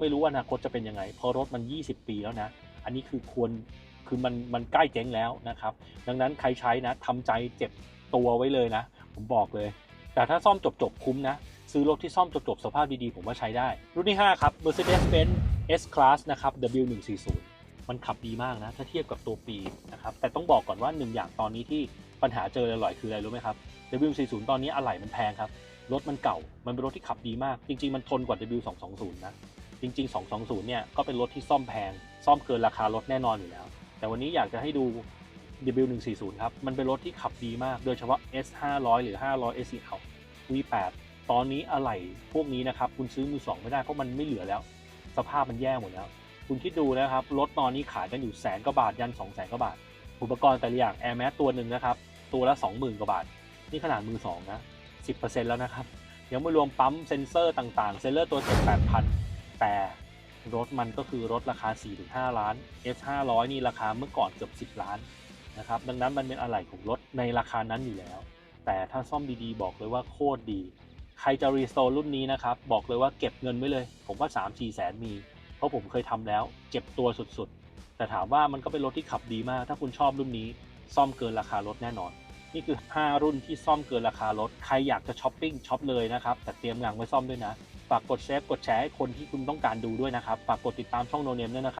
ไม่รู้ว่าอนาคตจะเป็นยังไงเพราะรถมัน 20 ปีแล้วนะ อันนี้คือควรคือมันมันใกล้เจ๊งแล้วนะครับ ดังนั้นใครใช้นะทำใจเจ็บตัวไว้เลยนะ ผมบอกเลย แต่ถ้าซ่อมจบๆคุ้มนะ ซื้อรถที่ซ่อมจบๆสภาพดีๆ ผมว่าใช้ได้ รุ่นที่ 5 ครับ Mercedes-Benz S-Class นะครับ W140 มันขับดีมากนะ ถ้าเทียบกับตัวปีนะครับ แต่ต้องบอกก่อนว่าหนึ่งอย่างตอนนี้ที่ปัญหาเจออร่อยคืออะไรรู้ไหมครับ W40 ตอนนี้อะไหล่มันแพงครับรถมันเก่า มันเป็นรถที่ขับดีมาก จริง ๆ มันทนกว่า W220 นะ จริง ๆ 220 เนี่ยก็เป็นรถที่ซ่อมแพง ซ่อมเกินราคารถแน่นอนอยู่แล้ว แต่วันนี้อยากจะให้ดู W140 ครับ มันเป็นรถที่ขับดีมาก โดยเฉพาะ S500 หรือ 500 SEL V8 ตอนนี้อะไหล่พวกนี้นะครับ คุณซื้อมือสองไม่ได้เพราะมันไม่เหลือแล้ว สภาพมันแย่หมดแล้ว คุณคิดดูนะครับ รถตอนนี้ขายกันอยู่แสนกว่าบาท ยัน2 0 0แสนกว่าบาท อุปกรณ์แต่ละอย่าง Air Max ตัวหนึ่งนะครับ ตัวละ 20,000 กว่าบาท นี่ขนาดมือสองนะ10%แล้วนะครับ ยังไม่รวมปั๊มเซ็นเซอร์ต่างๆ เซ็นเซอร์ตัว7 8,000 แต่รถมันก็คือรถราคา 4-5 ล้าน S 500 นี่ราคาเมื่อก่อนเกือบ 10 ล้านนะครับดังนั้นมันเป็นอะไหล่ของรถในราคานั้นอยู่แล้ว แต่ถ้าซ่อมดีๆ บอกเลยว่าโคตรดี ใครจะรีสโตร์รุ่นนี้นะครับบอกเลยว่าเก็บเงินไว้เลย ผมว่า 3-4 แสนมี เพราะผมเคยทำแล้ว เจ็บตัวสุดๆ แต่ถามว่ามันก็เป็นรถที่ขับดีมาก ถ้าคุณชอบรุ่นนี้ซ่อมเกินราคารถแน่นอน นี่คือ 5 รุ่นที่ซ่อมเกินราคารถ ใครอยากจะช้อปปิ้งช็อปเลยนะครับแต่เตรียมงานไว้ซ่อมด้วยนะ ฝากกดแชร์กดแชร์ให้คนที่คุณต้องการดูด้วยนะครับ ฝากกดติดตามช่องโนเนมด้วยนะครับ